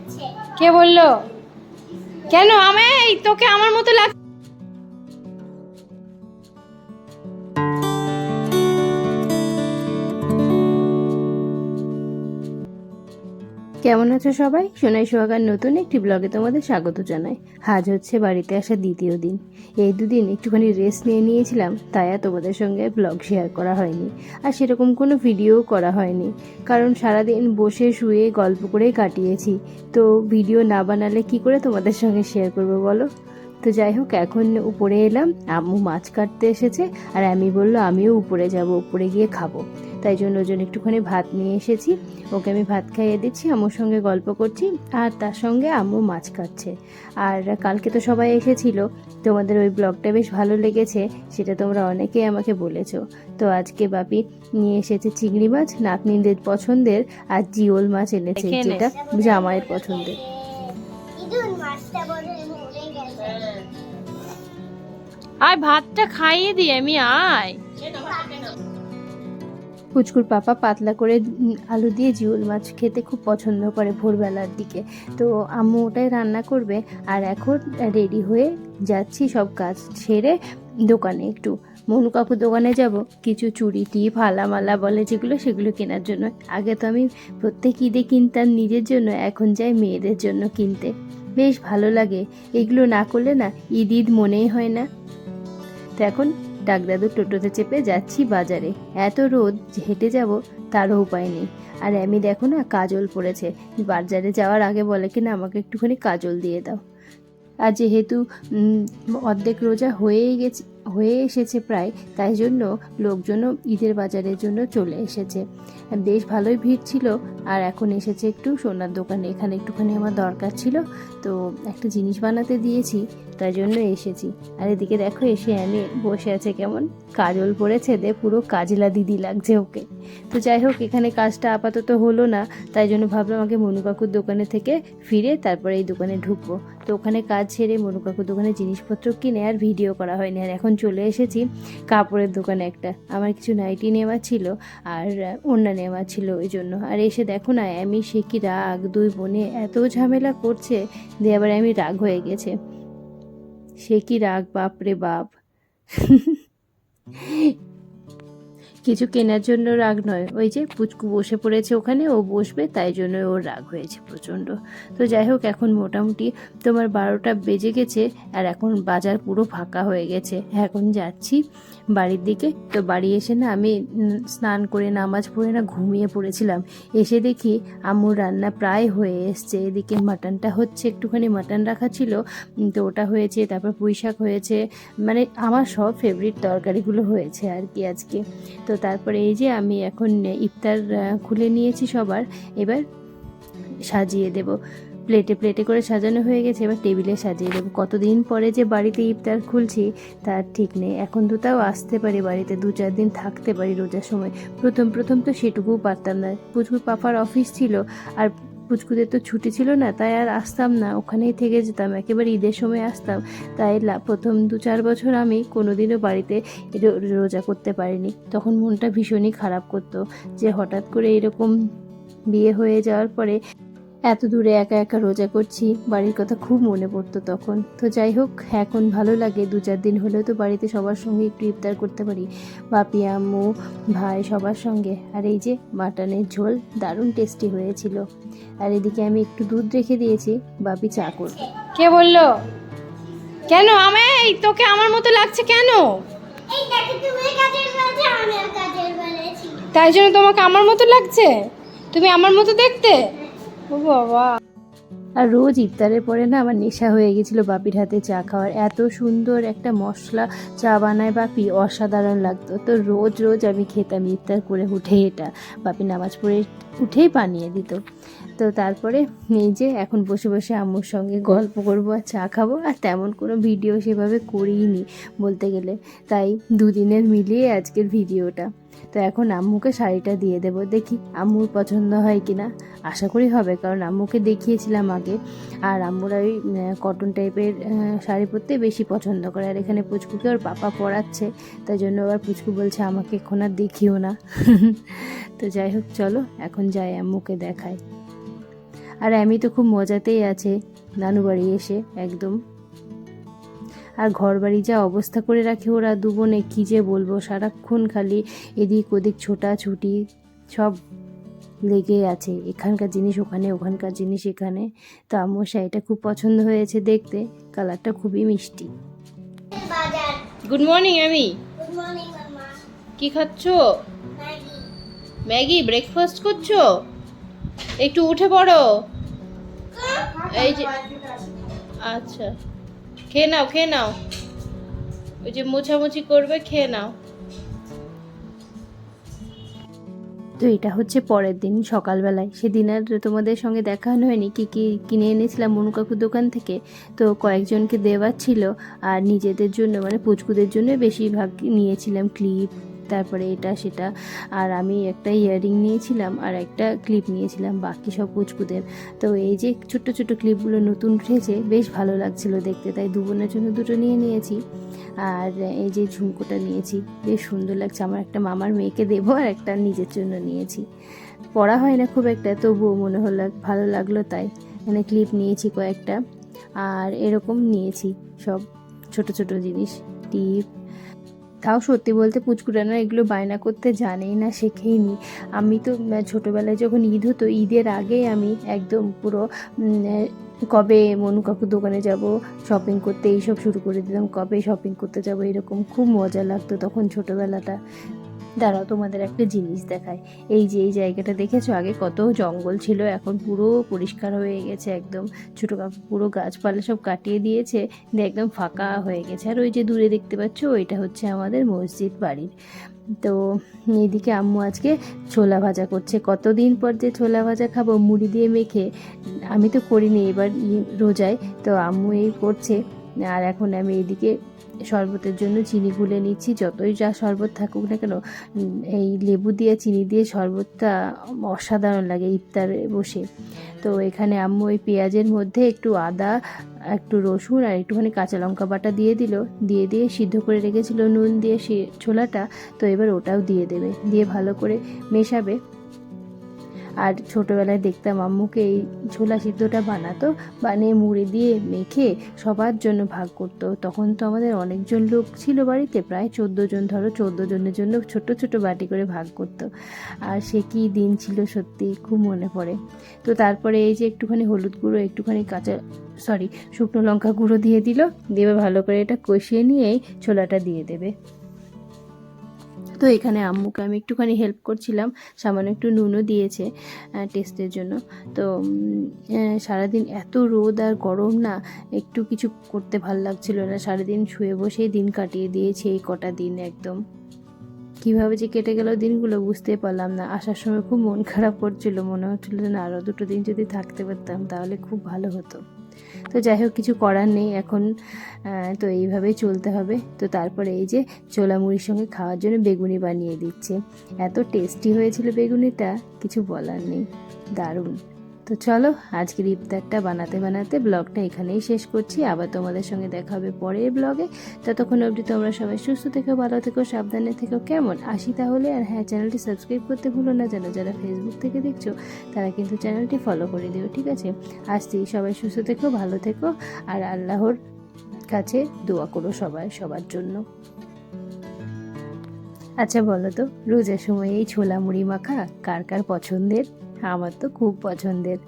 লাগছে কে বলল? কেন? আমি তোকে আমার মতো লাগ কেমন আছো সবাই? সোনাই সোহাগার নতুন একটি ব্লগে তোমাদের স্বাগত জানাই। আজ হচ্ছে বাড়িতে আসা দ্বিতীয় দিন। এই দুদিন একটুখানি রেস্ট নিয়ে নিয়েছিলাম, তাই আর তোমাদের সঙ্গে ব্লগ শেয়ার করা হয়নি। আর সেরকম কোনো ভিডিও করা হয়নি। কারণ সারাদিন বসে শুয়ে গল্প করেই কাটিয়েছি। তো ভিডিও না বানালে কি করে তোমাদের সঙ্গে শেয়ার করব বলো? তো যাই হোক, এখন উপরে এলাম, আম্মু মাছ কাটতে এসেছে, আর আমি বলল, আমিও উপরে যাব, উপরে গিয়ে খাব। তাই জন্য ওর জন্য একটুখানি ভাত নিয়ে এসেছি। ওকে আমি ভাত খাইয়ে দিচ্ছি আম্মুর সঙ্গে গল্প করছি আর তার সঙ্গে আম্মু মাছ কাটছে। আর কালকে তো সবাই এসেছিল তোমাদের ওই ব্লগটা বেশ ভালো লেগেছে সেটা তোমরা অনেকেই আমাকে বলেছ। তো আজকে বাপি নিয়ে এসেছে চিংড়ি মাছ নাতনিদের পছন্দের আর জিওল মাছ এনেছে। যেটা জামাইয়ের পছন্দের। ইদুন মাছটা বড় মরে গেছে। আয় ভাতটা খাইয়ে দিই আমি আয়। পুচকুর পাপা পাতলা করে আলু দিয়ে জিওল মাছ খেতে খুব পছন্দ করে ভোরবেলার দিকে। তো আম্মু ওটাই রান্না করবে আর এখন রেডি হয়ে যাচ্ছি সব কাজ ছেড়ে দোকানে একটু। মনু কাকুর দোকানে যাব, কিছু চুড়ি টিপ হালা মালা বলে যেগুলো সেগুলো কেনার জন্য। আগে তো আমি প্রত্যেক ঈদে কিনতাম নিজের জন্য, এখন যাই মেয়েদের জন্য কিনতে। বেশ ভালো লাগে। এগুলো না করলে না ঈদ ঈদ মনেই হয় না। তো এখন ডাকদাদু টোটোতে চেপে যাচ্ছি বাজারে। এত রোদ যে হেঁটে যাব তারও উপায় নেই। আর আমি দেখো না, কাজল পড়েছে। বাজারে যাওয়ার আগে বলে কি না, আমাকে একটুখানি কাজল দিয়ে দাও। আর যেহেতু অর্ধেক রোজা হয়েই গেছে হয়ে এসেছে প্রায়, তাই জন্য লোকজনও ঈদের বাজারের জন্য চলে এসেছে। বেশ ভালোই ভিড় ছিল, আর এখন এসেছে একটু সোনার দোকানে। এখানে একটুখানি আমার দরকার ছিল, তো একটা জিনিস বানাতে দিয়েছি, তাই জন্য এসেছি। আর এদিকে দেখো, এসে আমি বসে আছে কেমন? কাজল পড়েছে দে, পুরো কাজলা দিদি লাগছে ওকে। তো যাই হোক, এখানে কাজটা আপাতত হলো না, তাই জন্য ভাবলাম আগে মনু কাকুর দোকানে থেকে ফিরে তারপরে এই দোকানে ঢুকবো। তো ওখানে কাজ ছেড়ে মনু কাকুর দোকানে জিনিসপত্র কিনে আর ভিডিও করা হয়নি, আর এখন চলে এসেছি, কাপড়ের দোকানে একটা। আমার কিছু নাইটি নেওয়া ছিল আর ওড়না নেওয়া ছিল ওই জন্য। আর এসে দেখো না, আমি সে কি রাগ, দুই বোনে এত ঝামেলা করছে দিয়ে আবার আমি রাগ হয়ে গেছে। সে কি রাগ বাপ রে বাপ। কিছু কেনার জন্য রাগ নয়। ওই যে পুচকু বসে পড়েছে ওখানে, ও বসবে, তাই জন্য ওর রাগ হয়েছে প্রচণ্ড। তো যাই হোক, এখন মোটামুটি তোমার বারোটা বেজে গেছে আর এখন বাজার পুরো ফাঁকা হয়ে গেছে। এখন যাচ্ছি বাড়ির দিকে। তো বাড়ি এসে না আমি স্নান করে নামাজ পড়ে না ঘুমিয়ে পড়েছিলাম। এসে দেখি আম্মুর রান্না প্রায় হয়ে এসছে। এদিকে মাটনটা হচ্ছে, একটুখানি মাটন রাখা ছিল তো ওটা হয়েছে, তারপর পুঁই শাক হয়েছে। মানে আমার সব ফেভারিট তরকারিগুলো হয়েছে আর কি আজকে। তো তারপরে এই যে আমি এখন ইফতার খুলে নিয়েছি সবার। এবার সাজিয়ে দেব। প্লেটে প্লেটে করে সাজানো হয়ে গেছে, এবার টেবিলে সাজিয়ে দেবো। কতদিন পরে যে বাড়িতে ইফতার খুলছি, তার ঠিক নেই। এখন তো তাও আসতে পারি বাড়িতে, দু চার দিন থাকতে পারি রোজার সময়। প্রথম প্রথম তো সেটুকুও পারতাম না। পুচকু পাপার অফিস ছিল, আর পুচকুদের তো ছুটি ছিল না, তাই আর আসতাম না। ওখানেই থেকে যেতাম, একেবারে ঈদের সময় আসতাম। তাই প্রথম দু চার বছর আমি কোনোদিনও বাড়িতে রোজা করতে পারিনি। তখন মনটা ভীষণই খারাপ করতো যে হঠাৎ করে এরকম বিয়ে হয়ে যাওয়ার পরে এত দূরে একা একা রোজা করছি বাড়ির কথা খুব মনে পড়তো তখন। তো যাই হোক এখন ভালো লাগে দু চার দিন হলেও তো বাড়িতে সবার সঙ্গে একটু ইফতার করতে পারি। বাপি আম্মু ভাই সবার সঙ্গে। আর এই যে মাটনের ঝোল দারুণ টেস্টি হয়েছিল। আর এদিকে আমি একটু দুধ রেখে দিয়েছি বাপি চা করবে। কে বলল? কেন? আমি এই তোকে আমার মতো লাগছে কেন? এই দেখো তুমি কাজের বলেছি আমিও কাজের বলেছি তাই জন্য তোমাকে আমার মতো লাগছে? তুমি আমার মতো দেখতে? ও বাবা। আর রোজ ইফতারের পরে না আমার নেশা হয়ে গেছিল বাপির হাতে চা খাওয়ার। এত সুন্দর একটা মশলা চা বানায় বাপি, অসাধারণ লাগতো। তো রোজ রোজ আমি খেতাম ইফতার করে উঠে এটা। বাপি নামাজ পড়ে উঠেই বানিয়ে দিত। তো তারপরে এই যে এখন বসে বসে আম্মুর সঙ্গে গল্প করব আর চা খাব। আর তেমন কোনো ভিডিও সেভাবে করিনি বলতে গেলে। তাই দুদিনের মিলিয়ে আজকের ভিডিওটা। তো এখন আম্মুকে শাড়িটা দিয়ে দেব। দেখি আম্মুর পছন্দ হয় কিনা। আশা করি হবে, কারণ আম্মুকে দেখিয়েছিলাম আগে। আর আম্মুরা ওই কটন টাইপের শাড়ি পরতে বেশি পছন্দ করে। আর এখানে পুচকুকে ওর পাপা পরাচ্ছে, তাই জন্য আবার পুচকু বলছে, আমাকে এখন আর দেখিও না। তো যাই হোক, চলো, এখন যাই আম্মুকে দেখাই। আর আমি তো খুব মজাতেই আছে নানু বাড়ি এসে, একদম। আর ঘর বাড়ি যা অবস্থা করে রাখে ওরা দু বোনে কী যে বলব? সারাক্ষণ খালি এদিক ওদিক ছোটাছুটি সব লেগে আছে। এখানকার জিনিস ওখানে ওখানকার জিনিস এখানে। তো আম্মুর শাড়িটা খুব পছন্দ হয়েছে দেখতে। কালারটা খুবই মিষ্টি। গুড মর্নিং আমি। গুড মর্নিং কি খাচ্ছ? ম্যাগি। ম্যাগি? ব্রেকফাস্ট করছ? একটু উঠে পড়ো। এই যে আচ্ছা। খেয়ে নাও খেয়ে নাও। ওই যে মোছামুছি করবে, খেয়ে নাও। তো এটা হচ্ছে পরের দিন সকালবেলায়। সেদিন আর তোমাদের সঙ্গে দেখানো হয়নি, কি কি কিনে এনেছিলাম মনু কাকুর দোকান থেকে। তো কয়েকজনকে দেওয়ার ছিল, আর নিজেদের জন্য মানে পুচকুদের জন্য বেশিরভাগ নিয়েছিলাম ক্লিপ। তারপরে এটা সেটা। আর আমি একটা ইয়াররিং নিয়েছিলাম আর একটা ক্লিপ নিয়েছিলাম, বাকি সব পুচকুদের তো এই যে ছোট্ট ছোট্ট ক্লিপগুলো নতুন উঠেছে, বেশ ভালো লাগছিল দেখতে। তাই দু বোনের জন্য দুটো নিয়ে নিয়েছি। আর এই যে ঝুমকোটা নিয়েছি, বেশ সুন্দর লাগছে। আমার একটা মামার মেয়েকে দেবো আর একটা নিজের জন্য নিয়েছি। পড়া হয় না খুব একটা, তবুও মনে হলো, ভালো লাগল তাই। মানে ক্লিপ নিয়েছি কয়েকটা। আর এরকম নিয়েছি সব ছোট ছোট জিনিস, টিপ তাও সত্যি বলতে পুচকুরানা এগুলো বায়না করতে জানেই না, শেখেইনি। আমি তো ছোটোবেলায় যখন ঈদ হতো, ঈদের আগে আমি একদম পুরো কবে মনু কাকুর দোকানে যাব শপিং করতে, এইসব শুরু করে দিতাম, কবে শপিং করতে যাব, এরকম খুব মজা লাগতো তখন ছোটোবেলাটা। দাঁড়াও, তোমাদের একটা জিনিস দেখায় এই যে, এই জায়গাটা দেখেছ? আগে কত জঙ্গল ছিল, এখন পুরো পরিষ্কার হয়ে গেছে একদম। ছোটো পুরো গাছপালা সব কাটিয়ে দিয়েছে, দিয়ে একদম ফাঁকা হয়ে গেছে। আর ওই যে দূরে দেখতে পাচ্ছ, ওইটা হচ্ছে আমাদের মসজিদ বাড়ির। তো এইদিকে আম্মু আজকে ছোলা ভাজা করছে। কতদিন পর যে ছোলা ভাজা খাব, মুড়ি দিয়ে মেখে, আমি তো করিনি, এবার রোজায়। তো আম্মু এই করছে। আর এখন আমি এইদিকে শরবতের জন্য চিনি গুলে নিচ্ছি। যতই যা শরবত থাকুক না কেন এই লেবু দিয়ে, চিনি দিয়ে শরবতটা অসাধারণ লাগে ইফতারে বসে। তো এখানে আম্মু ওই পেঁয়াজের মধ্যে একটু আদা, একটু রসুন আর একটুখানি কাঁচা লঙ্কা বাটা দিয়ে দিল। দিয়ে দিয়ে সিদ্ধ করে রেখেছিল নুন দিয়ে ছোলাটা। তো এবার ওটাও দিয়ে দেবে। দিয়ে ভালো করে মেশাবে। আর ছোটোবেলায় দেখতাম আম্মুকে এই ছোলা সিদ্ধটা বানাতো, বানিয়ে মুড়ি দিয়ে মেখে সবার জন্য ভাগ করতো। তখন তো আমাদের অনেকজন লোক ছিল বাড়িতে, প্রায় চোদ্দ জন, ধরো চোদ্দ জনের জন্য ছোট ছোট বাটি করে ভাগ করতো। আর সে কী দিন ছিল সত্যি খুব মনে পড়ে। তো তারপরে এই যে একটুখানি হলুদ গুঁড়ো, একটুখানি কাঁচা সরি শুকনো লঙ্কা গুঁড়ো দিয়ে দিল, দিয়ে ভালো করে এটা কষিয়ে নিয়েই ছোলাটা দিয়ে দেবে। তো এখানে আম্মুকে আমি একটুখানি হেল্প করছিলাম। সামান্য একটু নুনও দিয়েছে টেস্টের জন্য। তো সারাদিন এত রোদ আর গরম না, একটু কিছু করতে ভালো লাগছিল না। সারাদিন শুয়ে বসেই দিন কাটিয়ে দিয়েছি এই কটা দিন একদম। কীভাবে যে কেটে গেল দিনগুলো বুঝতে পারলাম না। আসার সময় খুব মন খারাপ করছিল, মনে হচ্ছিল না, আরও দুটো দিন যদি থাকতে পারতাম, তাহলে খুব ভালো হতো। তো যাই হোক, কিছু করার নেই, এখন তো এইভাবেই চলতে হবে। তো তারপরে এই যে ছোলা মুড়ির সঙ্গে খাওয়ার জন্য বেগুনি বানিয়ে দিচ্ছে। এত টেস্টি হয়েছিল বেগুনিটা, কিছু বলার নেই। দারুণ। তো চলো, আজকের ইফতারটা বানাতে বানাতে ব্লগটা এখানেই শেষ করছি। আবার তোমাদের সঙ্গে দেখা হবে পরের ব্লগে। ততক্ষণ অবধি তোমরা সবাই সুস্থ থেকো, ভালো থেকো, সাবধানে থেকো, কেমন? আসি তাহলে। আর হ্যাঁ চ্যানেলটি সাবস্ক্রাইব করতে ভুলো না যেন যারা ফেসবুক থেকে দেখছ, তারা কিন্তু চ্যানেলটি ফলো করে দিও, ঠিক আছে? আসছি, সবাই সুস্থ থেকো, ভালো থেকো। আর আল্লাহর কাছে দোয়া করো সবাই, সবার জন্য। আচ্ছা বলো তো, রোজার সময় এই ছোলা মুড়ি মাখা কার কার পছন্দের? আমার তো খুব পছন্দের।